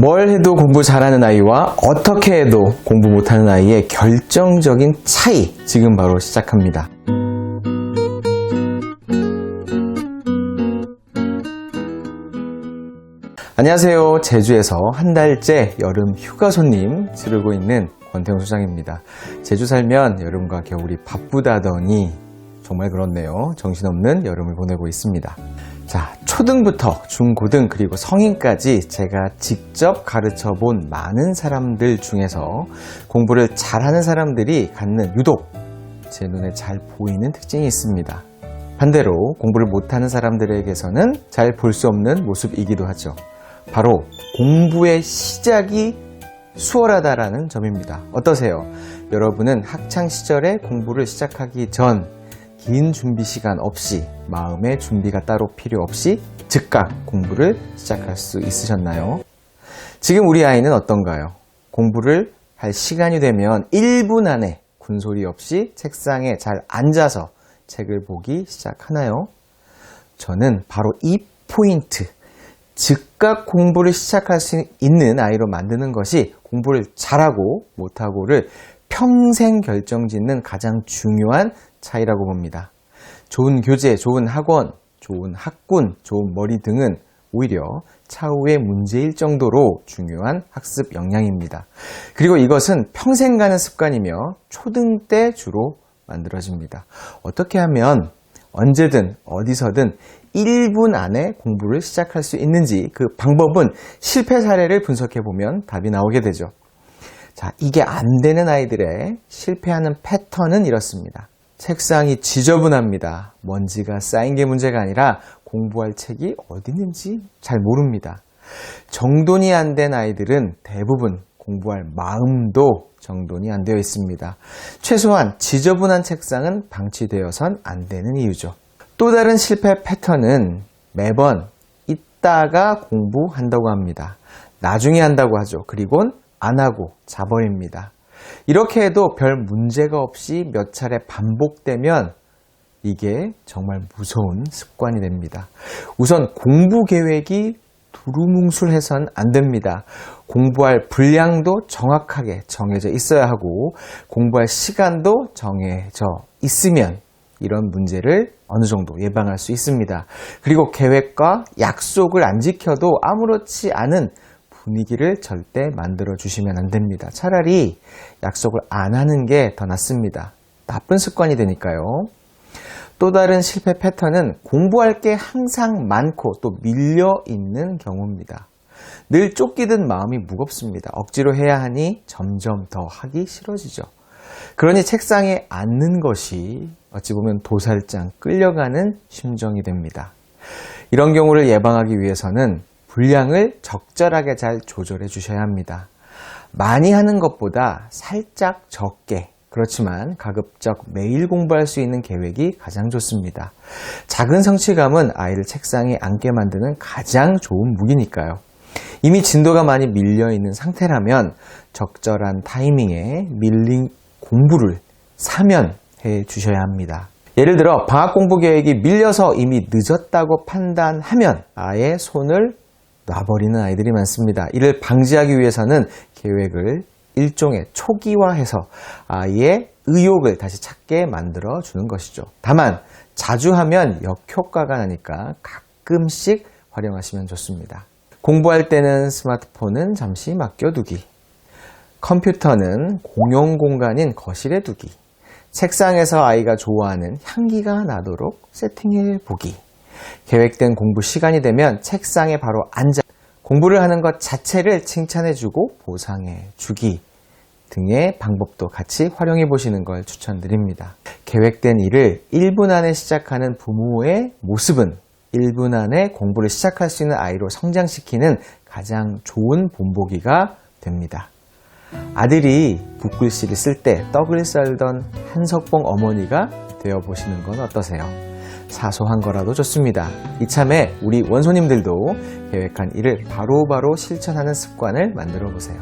뭘 해도 공부 잘하는 아이와 어떻게 해도 공부 못하는 아이의 결정적인 차이 지금 바로 시작합니다. 안녕하세요. 제주에서 한 달째 여름 휴가 손님 치르고 있는 권태웅 소장입니다. 제주 살면 여름과 겨울이 바쁘다더니 정말 그렇네요. 정신없는 여름을 보내고 있습니다. 자, 초등부터 중고등 그리고 성인까지 제가 직접 가르쳐 본 많은 사람들 중에서 공부를 잘하는 사람들이 갖는 유독 제 눈에 잘 보이는 특징이 있습니다. 반대로 공부를 못하는 사람들에게서는 잘 볼 수 없는 모습이기도 하죠. 바로 공부의 시작이 수월하다라는 점입니다. 어떠세요? 여러분은 학창 시절에 공부를 시작하기 전 긴 준비 시간 없이 마음의 준비가 따로 필요 없이 즉각 공부를 시작할 수 있으셨나요? 지금 우리 아이는 어떤가요? 공부를 할 시간이 되면 1분 안에 군소리 없이 책상에 잘 앉아서 책을 보기 시작하나요? 저는 바로 이 포인트, 즉각 공부를 시작할 수 있는 아이로 만드는 것이 공부를 잘하고 못하고를 평생 결정 짓는 가장 중요한 차이라고 봅니다. 좋은 교재, 좋은 학원, 좋은 학군, 좋은 머리 등은 오히려 차후의 문제일 정도로 중요한 학습 역량입니다. 그리고 이것은 평생 가는 습관이며 초등 때 주로 만들어집니다. 어떻게 하면 언제든 어디서든 1분 안에 공부를 시작할 수 있는지 그 방법은 실패 사례를 분석해 보면 답이 나오게 되죠. 자, 이게 안 되는 아이들의 실패하는 패턴은 이렇습니다. 책상이 지저분합니다. 먼지가 쌓인 게 문제가 아니라 공부할 책이 어디 있는지 잘 모릅니다. 정돈이 안 된 아이들은 대부분 공부할 마음도 정돈이 안 되어 있습니다. 최소한 지저분한 책상은 방치되어선 안 되는 이유죠. 또 다른 실패 패턴은 매번 이따가 공부한다고 합니다. 나중에 한다고 하죠. 그리곤 안 하고 자버립니다. 이렇게 해도 별 문제가 없이 몇 차례 반복되면 이게 정말 무서운 습관이 됩니다. 우선 공부 계획이 두루뭉술해선 안 됩니다. 공부할 분량도 정확하게 정해져 있어야 하고 공부할 시간도 정해져 있으면 이런 문제를 어느 정도 예방할 수 있습니다. 그리고 계획과 약속을 안 지켜도 아무렇지 않은 분위기를 절대 만들어 주시면 안 됩니다. 차라리 약속을 안 하는 게 더 낫습니다. 나쁜 습관이 되니까요. 또 다른 실패 패턴은 공부할 게 항상 많고 또 밀려 있는 경우입니다. 늘 쫓기듯 마음이 무겁습니다. 억지로 해야 하니 점점 더 하기 싫어지죠. 그러니 책상에 앉는 것이 어찌 보면 도살장 끌려가는 심정이 됩니다. 이런 경우를 예방하기 위해서는 분량을 적절하게 잘 조절해 주셔야 합니다. 많이 하는 것보다 살짝 적게 그렇지만 가급적 매일 공부할 수 있는 계획이 가장 좋습니다. 작은 성취감은 아이를 책상에 앉게 만드는 가장 좋은 무기니까요. 이미 진도가 많이 밀려 있는 상태라면 적절한 타이밍에 밀린 공부를 사면해 주셔야 합니다. 예를 들어 방학 공부 계획이 밀려서 이미 늦었다고 판단하면 아예 손을 놔버리는 아이들이 많습니다. 이를 방지하기 위해서는 계획을 일종의 초기화해서 아이의 의욕을 다시 찾게 만들어 주는 것이죠. 다만 자주 하면 역효과가 나니까 가끔씩 활용하시면 좋습니다. 공부할 때는 스마트폰은 잠시 맡겨두기. 컴퓨터는 공용 공간인 거실에 두기. 책상에서 아이가 좋아하는 향기가 나도록 세팅해 보기. 계획된 공부 시간이 되면 책상에 바로 앉아 공부를 하는 것 자체를 칭찬해 주고 보상해 주기 등의 방법도 같이 활용해 보시는 걸 추천드립니다. 계획된 일을 1분 안에 시작하는 부모의 모습은 1분 안에 공부를 시작할 수 있는 아이로 성장시키는 가장 좋은 본보기가 됩니다. 아들이 붓글씨를 쓸 때 떡을 썰던 한석봉 어머니가 되어 보시는 건 어떠세요? 사소한 거라도 좋습니다. 이참에 우리 원소님들도 계획한 일을 바로 바로 실천하는 습관을 만들어 보세요.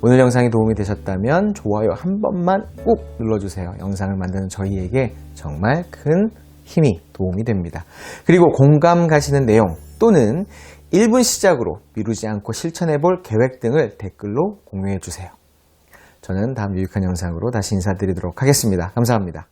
오늘 영상이 도움이 되셨다면 좋아요 한 번만 꼭 눌러주세요. 영상을 만드는 저희에게 정말 큰 힘이 도움이 됩니다. 그리고 공감 가시는 내용 또는 1분 시작으로 미루지 않고 실천해 볼 계획 등을 댓글로 공유해 주세요. 저는 다음 유익한 영상으로 다시 인사드리도록 하겠습니다. 감사합니다.